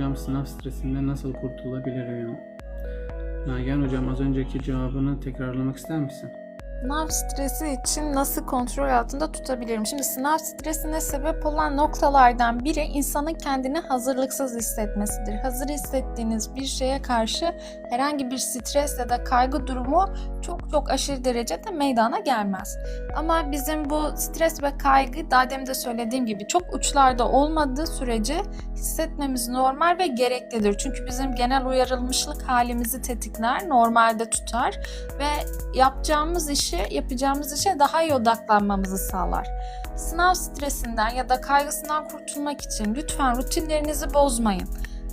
hocam sınav stresinden nasıl kurtulabilirim? Nagihan hocam az önceki cevabını tekrarlamak ister misin? Sınav stresi için nasıl kontrol altında tutabilirim? Şimdi sınav stresine sebep olan noktalardan biri insanın kendini hazırlıksız hissetmesidir. Hazır hissettiğiniz bir şeye karşı herhangi bir stres ya da kaygı durumu çok çok aşırı derecede meydana gelmez. Ama bizim bu stres ve kaygı daha demin de söylediğim gibi çok uçlarda olmadığı sürece hissetmemiz normal ve gereklidir. Çünkü bizim genel uyarılmışlık halimizi tetikler, normalde tutar ve yapacağımız işi, yapacağımız işe daha iyi odaklanmamızı sağlar. Sınav stresinden ya da kaygısından kurtulmak için lütfen rutinlerinizi bozmayın.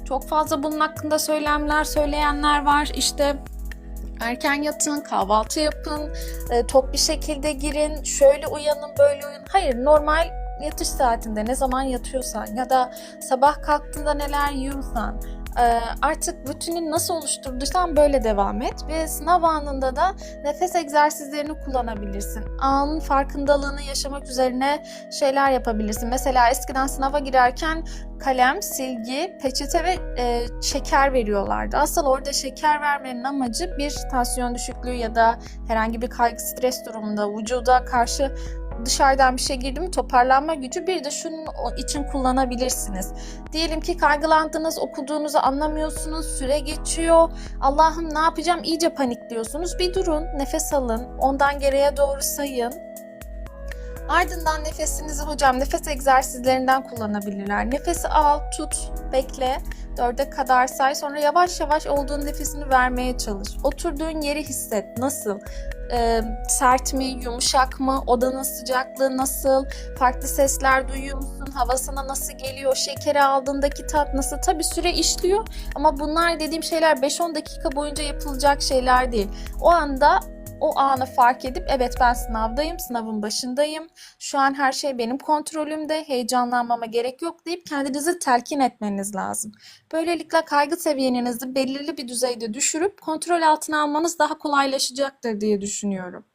Çok fazla bunun hakkında söylemler söyleyenler var. İşte erken yatın, kahvaltı yapın, e, tok bir şekilde girin, şöyle uyanın, böyle uyanın. Hayır, normal yatış saatinde ne zaman yatıyorsan ya da sabah kalktığında neler yiyorsan artık rutinin nasıl oluşturduysan böyle devam et ve sınav anında da nefes egzersizlerini kullanabilirsin. Anın farkındalığını yaşamak üzerine şeyler yapabilirsin. Mesela eskiden sınava girerken kalem, silgi, peçete ve e, şeker veriyorlardı. Asıl orada şeker vermenin amacı bir tansiyon düşüklüğü ya da herhangi bir kaygı stres durumunda vücuda karşı dışarıdan bir şey girdi mi toparlanma gücü bir de şunun için kullanabilirsiniz. Diyelim ki kaygılandınız, okuduğunuzu anlamıyorsunuz, süre geçiyor. Allah'ım ne yapacağım iyice panikliyorsunuz. Bir durun, nefes alın, ondan geriye doğru sayın. Ardından nefesinizi hocam nefes egzersizlerinden kullanabilirler. Nefesi al, tut, bekle. Dörde kadar say. Sonra yavaş yavaş olduğun nefesini vermeye çalış. Oturduğun yeri hisset. Nasıl? Ee, sert mi, yumuşak mı? Odanın sıcaklığı nasıl? Farklı sesler duyuyor musun? Hava sana nasıl geliyor? Şekeri aldığındaki tat nasıl? Tabii süre işliyor ama bunlar dediğim şeyler 5-10 dakika boyunca yapılacak şeyler değil. O anda o anı fark edip evet ben sınavdayım, sınavın başındayım. Şu an her şey benim kontrolümde, heyecanlanmama gerek yok deyip kendinizi telkin etmeniz lazım. Böylelikle kaygı seviyenizi belirli bir düzeyde düşürüp kontrol altına almanız daha kolaylaşacaktır diye düşünüyorum.